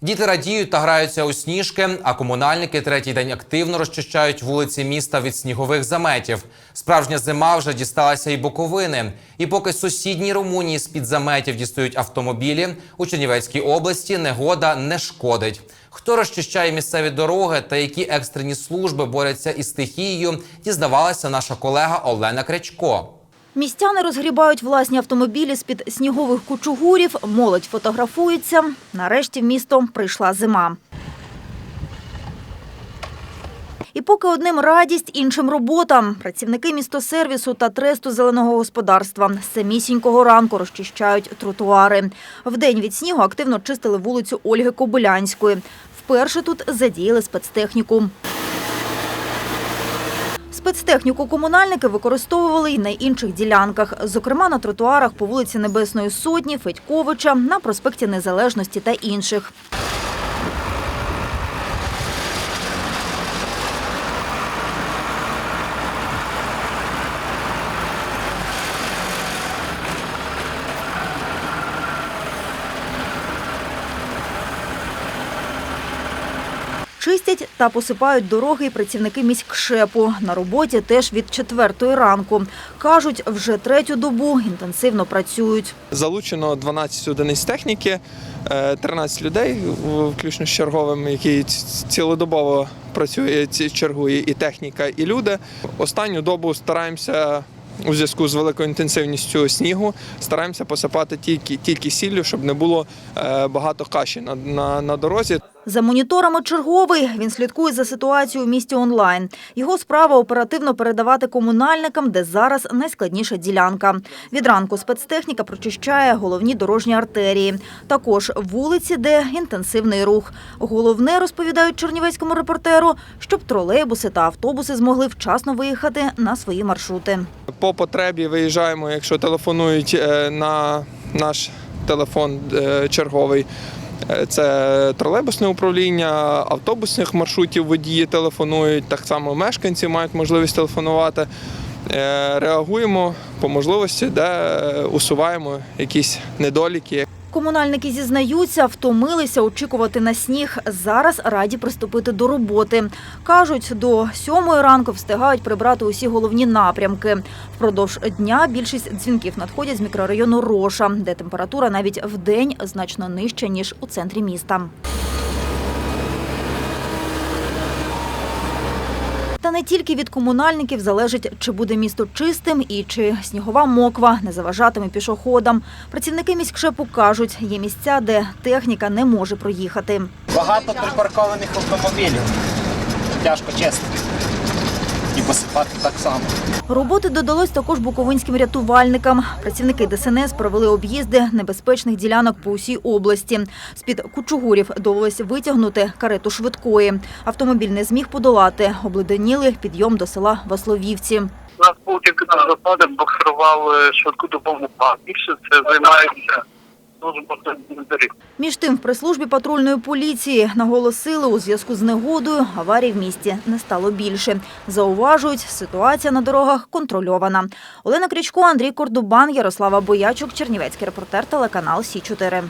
Діти радіють та граються у сніжки, а комунальники третій день активно розчищають вулиці міста від снігових заметів. Справжня зима вже дісталася і Буковини. І поки сусідній Румунії з-під заметів дістають автомобілі, у Чернівецькій області негода не шкодить. Хто розчищає місцеві дороги та які екстрені служби борються із стихією, дізнавалася наша колега Олена Крячко. Містяни розгрібають власні автомобілі з-під снігових кучугурів, молодь фотографується. Нарешті в місто прийшла зима. І поки одним радість, іншим робота. Працівники містосервісу та тресту зеленого господарства з самісінького ранку розчищають тротуари. Вдень від снігу активно чистили вулицю Ольги Кобилянської. Вперше тут задіяли спецтехніку. Спецтехніку комунальники використовували й на інших ділянках, зокрема на тротуарах по вулиці Небесної Сотні, Федьковича, на проспекті Незалежності та інших. Чистять та посипають дороги і працівники міськшепу. На роботі теж від четвертої ранку. Кажуть, вже третю добу інтенсивно працюють. Залучено 12 одиниць техніки, е, 13 людей, включно з черговим, який цілодобово працює, чергує і техніка, і люди. Останню добу стараємося. У зв'язку з великою інтенсивністю снігу стараємося посипати тільки, тільки сіллю, щоб не було е, багато каші на, на, на дорозі. За моніторами черговий він слідкує за ситуацією в місті онлайн. Його справа оперативно передавати комунальникам, де зараз найскладніша ділянка. Від ранку спецтехніка прочищає головні дорожні артерії. Також вулиці, де інтенсивний рух. Головне, розповідають чернівецькому репортеру, щоб тролейбуси та автобуси змогли вчасно виїхати на свої маршрути. По потребі виїжджаємо, якщо телефонують е, на наш телефон е, черговий. Е, Це тролейбусне управління, автобусних маршрутів водії телефонують. Так само мешканці мають можливість телефонувати. Е, Реагуємо по можливості, де усуваємо якісь недоліки. Комунальники зізнаються, втомилися очікувати на сніг. Зараз раді приступити до роботи. Кажуть, до сьомої ранку встигають прибрати усі головні напрямки. Впродовж дня більшість дзвінків надходять з мікрорайону Роша, де температура навіть в день значно нижча, ніж у центрі міста. Та не тільки від комунальників залежить, чи буде місто чистим і чи снігова моква не заважатиме пішоходам. Працівники міськшепу кажуть, є місця, де техніка не може проїхати. Багато припаркованих автомобілів. Тяжко чистити. І посипати так само. Роботи додалось також буковинським рятувальникам. Працівники ДСНС провели об'їзди небезпечних ділянок по усій області. З-під кучугурів довелось витягнути карету швидкої. Автомобіль не зміг подолати. Обледеніли підйом до села Васловівці. У нас був тільки наш випадок, буксирував е, швидку допомогу. А більше це займається Між тим, в прес-службі патрульної поліції наголосили, у зв'язку з негодою аварій в місті не стало більше. Зауважують, ситуація на дорогах контрольована. Олена Крічко, Андрій Кордубан, Ярослава Боячук, Чернівецький репортер, телеканал Сі 4